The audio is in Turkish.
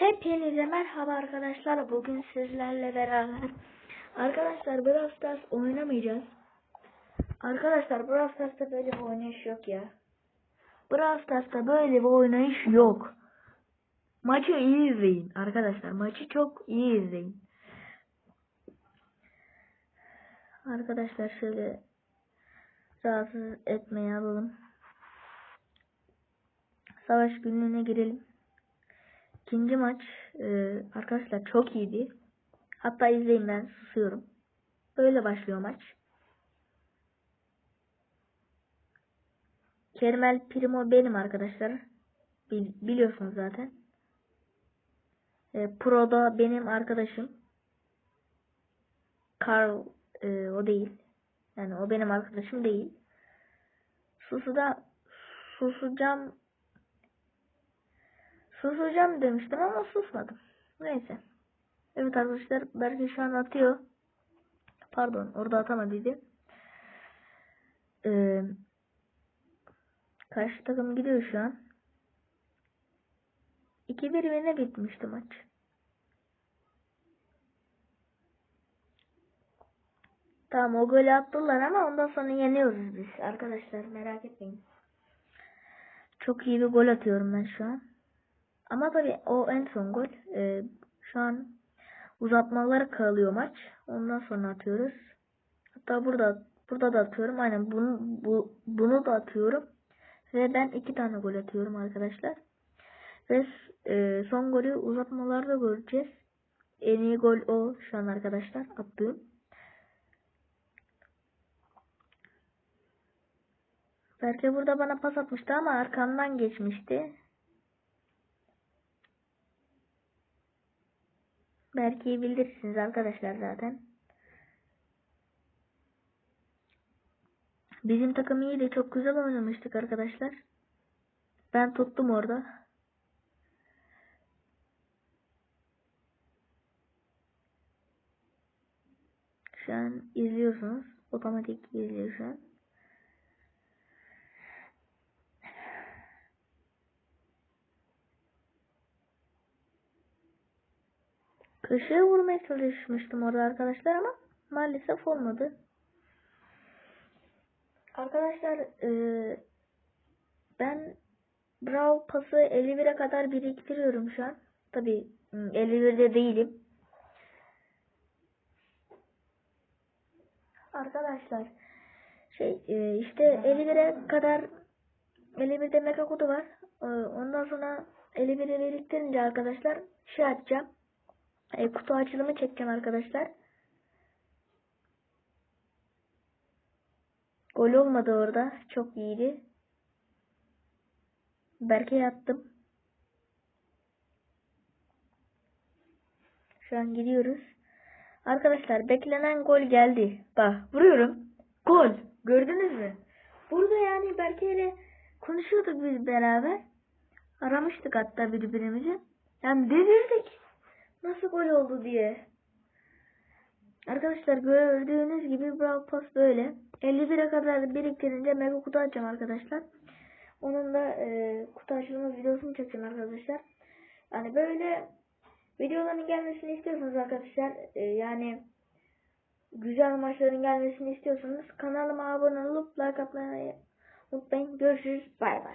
Hepinize merhaba arkadaşlar. Bugün sizlerle beraber arkadaşlar Brawl Stars oynamayacağız. Arkadaşlar Brawl Stars'ta böyle bir oynayış yok ya. Brawl Stars'ta böyle bir oynayış yok. Maçı iyi izleyin arkadaşlar. Maçı çok iyi izleyin. Arkadaşlar şöyle rahatsız etmeyi alalım. Savaş günlüğüne girelim. İkinci maç e, arkadaşlar çok iyiydi. Hatta izleyin ben susuyorum. Böyle başlıyor maç. Kermel Primo benim arkadaşlar. Bil- biliyorsunuz zaten. E, Pro da benim arkadaşım. Carl e, o değil. Yani o benim arkadaşım değil. Susu da susacağım Susacağım demiştim ama susmadım. Neyse. Evet arkadaşlar Berke şu an atıyor. Pardon orada atamadıydı. Ee, karşı takım gidiyor şu an. 2-1 yine bitmişti maç. Tamam o golü attılar ama ondan sonra yeniyoruz biz arkadaşlar merak etmeyin. Çok iyi bir gol atıyorum ben şu an. Ama tabii o en son gol. Ee, şu an uzatmalara kalıyor maç. Ondan sonra atıyoruz. Hatta burada burada da atıyorum. Aynen bunu bu, bunu da atıyorum. Ve ben iki tane gol atıyorum arkadaşlar. Ve e, son golü uzatmalarda göreceğiz. En iyi gol o şu an arkadaşlar attığım. Belki burada bana pas atmıştı ama arkamdan geçmişti. Belki bilirsiniz arkadaşlar zaten. Bizim takım iyi de çok güzel oynamıştık arkadaşlar. Ben tuttum orada. Şu an izliyorsunuz. Otomatik izliyor şu an. Köşeye vurmaya çalışmıştım orada arkadaşlar ama maalesef olmadı. Arkadaşlar eee, ben Brawl pası 51'e kadar biriktiriyorum şu an. Tabi 51'de değilim. Arkadaşlar şey e, işte 51'e kadar 51'de mega kutu var. E, Ondan sonra 51'e biriktirince arkadaşlar şey açacağım. E, kutu açılımı çekeceğim arkadaşlar. Gol olmadı orada. Çok iyiydi. Berke'ye attım. Şu an gidiyoruz. Arkadaşlar beklenen gol geldi. Bak vuruyorum. Gol. Gördünüz mü? Burada yani Berke ile konuşuyorduk biz beraber. Aramıştık hatta birbirimizi. Yani delirdik. Nasıl gol oldu diye. Arkadaşlar gördüğünüz gibi Brawl Pass böyle. 51'e kadar biriktirince mega kutu açacağım arkadaşlar. Onun da e, kutu açılımı videosunu çekeceğim arkadaşlar. Yani böyle videoların gelmesini istiyorsanız arkadaşlar e, yani güzel maçların gelmesini istiyorsanız kanalıma abone olup like atmayı unutmayın. Görüşürüz. Bay bay.